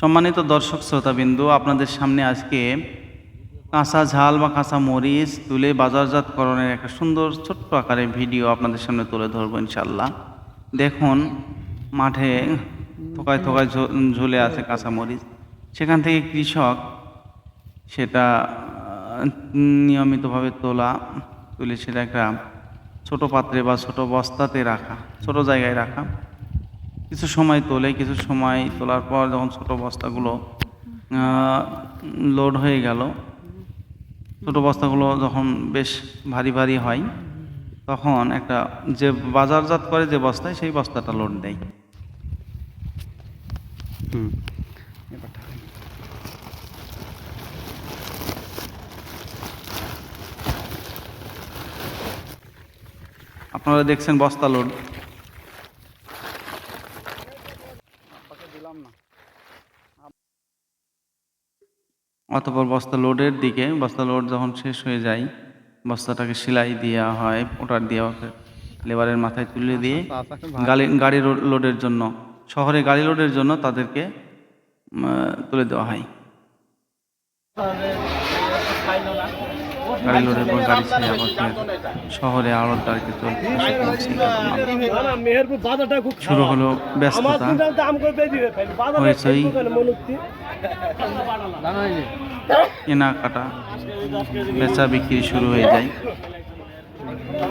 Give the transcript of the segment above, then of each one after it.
সম্মানিত দর্শক, শ্রোতাবিন্দু, আপনাদের সামনে আজকে কাঁচা ঝাল বা কাঁচা মরিচ তুলে বাজারজাতকরণের একটা সুন্দর ছোট্ট আকারে ভিডিও আপনাদের সামনে তুলে ধরবো ইনশাল্লাহ দেখুন, মাঠে থোকায় থোকায় ঝুলে আছে কাঁচা মরিচ। সেখান থেকে কৃষক সেটা নিয়মিতভাবে তোলা তুলে সেটা একটা ছোট পাত্রে বা ছোট বস্তাতে রাখা, ছোট জায়গায় রাখা। কিছু সময় তোলে কিছু সময় তোলার পর যখন ছোট বস্তাগুলো লোড হয়ে গেল ছোট বস্তাগুলো যখন বেশ ভারী ভারী হয় তখন একটা যে বাজারজাত করে যে বস্তায় সেই বস্তাটা লোড দেয়। হুম। আপনারা দেখছেন বস্তা লোড অতপর বস্তা লোডের দিকে বস্তা লোড যখন শেষ হয়ে যায় বস্তাটাকে সেলাই দেওয়া হয় ওটার দেওয়া হয় লেবারের মাথায় তুলে দিয়ে গাড়ি গাড়ি লোডের জন্য শহরে গাড়ি লোডের জন্য তাদেরকে তুলে দেওয়া হয়। গাড়ি লোডের পর গাড়ি ছেড়ে আবার শহরে চলতে বাজারটা খুব শুরু হলো ব্যস্ততা। হয়েছেই কেনাকাটা বেচা বিক্রি শুরু হয়ে যায়।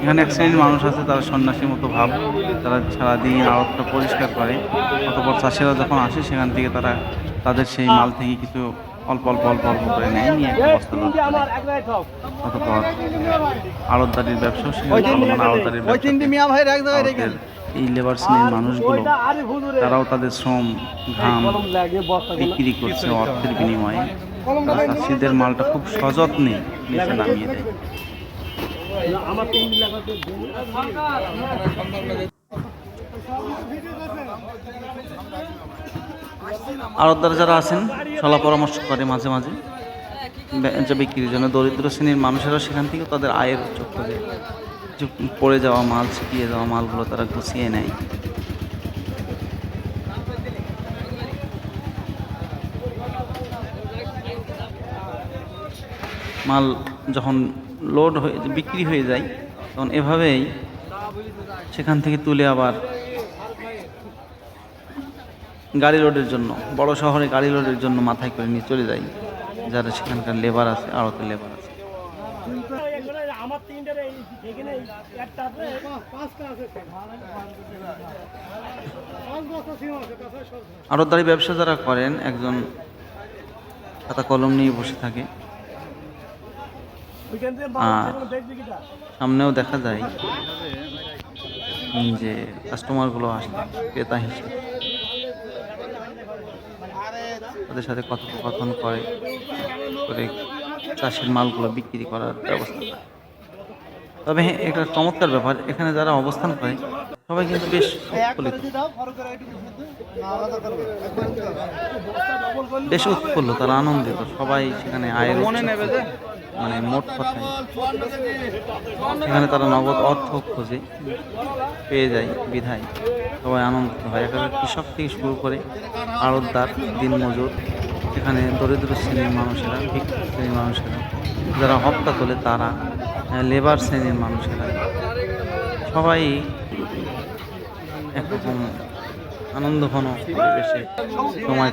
এখানে এক শ্রেণির মানুষ আছে তারা সন্ন্যাসীর মতো ভাব। তারা সারাদিন আড়তটা পরিষ্কার করে। অতপর চাষিরা যখন আসে সেখান থেকে তারা তাদের সেই মাল থেকে কিছু অল্প অল্প অল্প অল্প করে নেয় নিয়ে একটা বস্তা লোড করে। অতপর আড়তদারির চলমান আড়তদারির ব্যবসা মিয়া ভাইয়ের এক জায়গায় এই লেবার শ্রেণির মানুষগুলো তারাও তাদের শ্রম ঘাম বিক্রি করছে অর্থের বিনিময়ে। তারা চাষিদের মালটা খুব সযত্নে নিচে নামিয়ে দেয়। আমার তিন লাগাতে আড়তদার যারা আছেন সলা পরামর্শ করে মাঝে মাঝে বেচা বিক্রির জন্য দরিদ্র শ্রেণির মানুষেরা সেখান থেকে তাদের আয়ের কিছু পড়ে যাওয়া মাল, ছিটিয়ে যাওয়া মালগুলো তারা গুছিয়ে নেয়। মাল যখন লোড হয়ে বিক্রি হয়ে যায়, তখন এভাবেই সেখান থেকে তুলে আবার গাড়ি লোডের জন্য, বড় শহরে গাড়ি লোডের জন্য মাথায় করে নিয়ে চলে যাই। যারা সেখানকার লেবার আছে আড়তে লেবার আছে। আড়তদারি ব্যবসা যারা করেন, একজন খাতা কলম নিয়ে বসে থাকে। আর সামনেও দেখা যায় যে কাস্টমারগুলো আসে ক্রেতা হিসেবে। তাদের সাথে কথোপকথন করে করে চাষের মালগুলো বিক্রি করার ব্যবস্থা করে। তবে হ্যাঁ এটা চমৎকার ব্যাপার। এখানে যারা অবস্থান করে, সবাই কিন্তু বেশ উৎফুল্লিত। বেশ উৎফুল্ল, তারা আনন্দিত। সবাই সেখানে আয়ের। মানে মোট কথায় সেখানে তারা নগদ অর্থ খোঁজে পেয়ে যায়, বিধায়। সবাই আনন্দিত হয়। একেবারে কৃষক থেকে শুরু করে আড়তদার, দিনমজুর। এখানে দরিদ্র শ্রেণির মানুষেরা ভিক্ষুক শ্রেণির মানুষেরা, যারা হপ্তা তোলে তারা লেবার শ্রেণির মানুষেরা। সবাই একরকম আনন্দঘন পরিবেশে সময়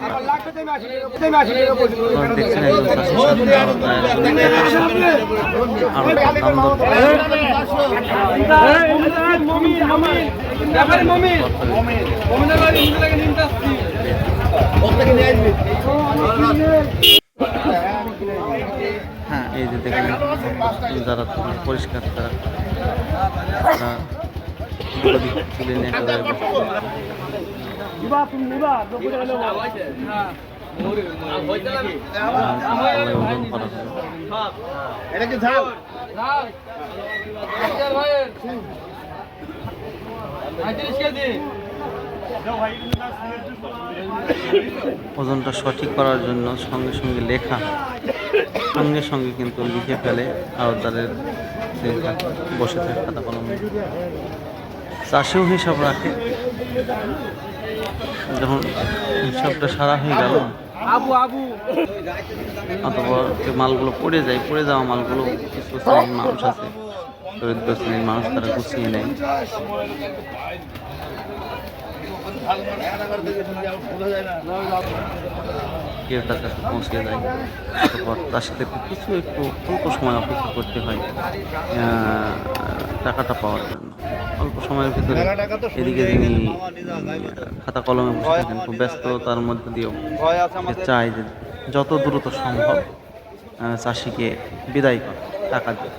হ্যাঁ এই যে দেখেন যারা পরিষ্কার তারা তুলে নিয়ে। নিবা তুমি নিবা। এটা কি ঝাল ওজনটা সঠিক করার জন্য সঙ্গে সঙ্গে লেখা সঙ্গে সঙ্গে কিন্তু লিখে ফেলে আর তাদের যে বসে থাকে খাতা কলম। চাষেও হিসাব রাখে যখন হিসাবটা সারা হয়ে গেল আবু আবু। অথবা মালগুলো পড়ে যায় পড়ে যাওয়া মালগুলো কিছু মানুষ আছে দরিদ্র শ্রেণির মানুষ তারা গুছিয়ে নেয়। কেউ তার কাছে পৌঁছে যায় অতপর তার সাথে কিছু একটু অল্প সময় অপেক্ষা করতে হয় টাকাটা পাওয়ার জন্য। অল্প সময়ের ভিতরে এদিকে উম, খাতা কলমে বসে থাকেন খুব ব্যস্ততার মধ্যে দিয়েও চায় যে যত দ্রুত সম্ভব চাষিকে বিদায় করা টাকা দিয়ে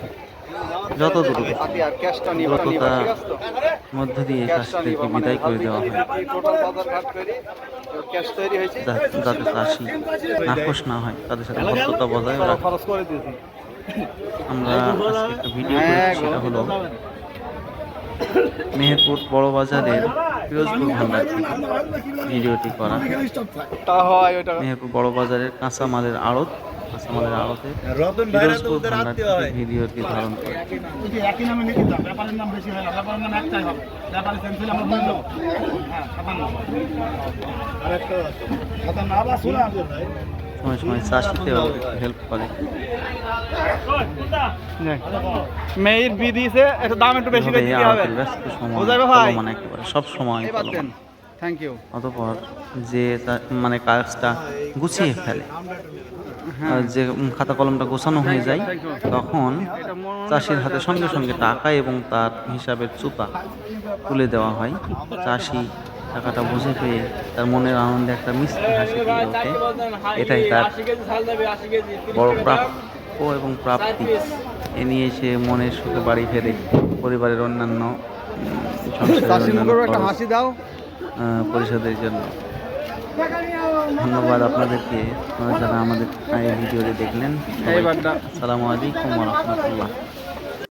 যত দ্রুত সাথী আর ক্যাশটা নিব দ্রুততা ঠিক আছে তো? মধ্য দিয়ে চাষিদেরকে বিদায় করে দেওয়া হয়। যাতে চাষি নাখোশ না হয় তাদের সাথে ভদ্রতা বজায় রাখে আমরা আজকে একটা ভিডিও করেছি সেটা হলো মেহেরপুর বড় বাজারের পিরোজপুর ভান্ডার থেকে ভিডিওটি করা। তা হয় ওইটা। মেহেরপুর বড় বাজারের কাঁচামালের আড়ত কাঁচামালের আড়তে পিরোজপুর ভান্ডার ভিডিওটি ধারণ করে। আরেকটা সময় সময় চাষিতেও হেল্প করে। মেয়ের বি দিয়েছে এটা দাম একটু বেশি করে দিতে হবে। বুঝাবে ভাই? চলমান একেবারে সব সময় থ্যাংক ইউ অতপর যে মানে কাজটা গুছিয়ে ফেলে যে খাতা কলমটা গোছানো হয়ে যায় তখন চাষির হাতে সঙ্গে সঙ্গে টাকা এবং তার হিসাবের চুপা তুলে দেওয়া হয়। চাষি টাকাটা বুঝে পেয়ে তার মনের আনন্দে একটা মিষ্টি হাসি ওঠে এটাই তার বড় প্রাপ্য এবং প্রাপ্তি। এ নিয়ে সে মনের সুখে বাড়ি ফেরে। পরিবারের অন্যান্য পরিশোধের জন্য। ধন্যবাদ আপনাদেরকে। যারা আমাদের এই ভিডিওটি দেখলেন আসসালামু আলাইকুম রহমতুল্লাহ।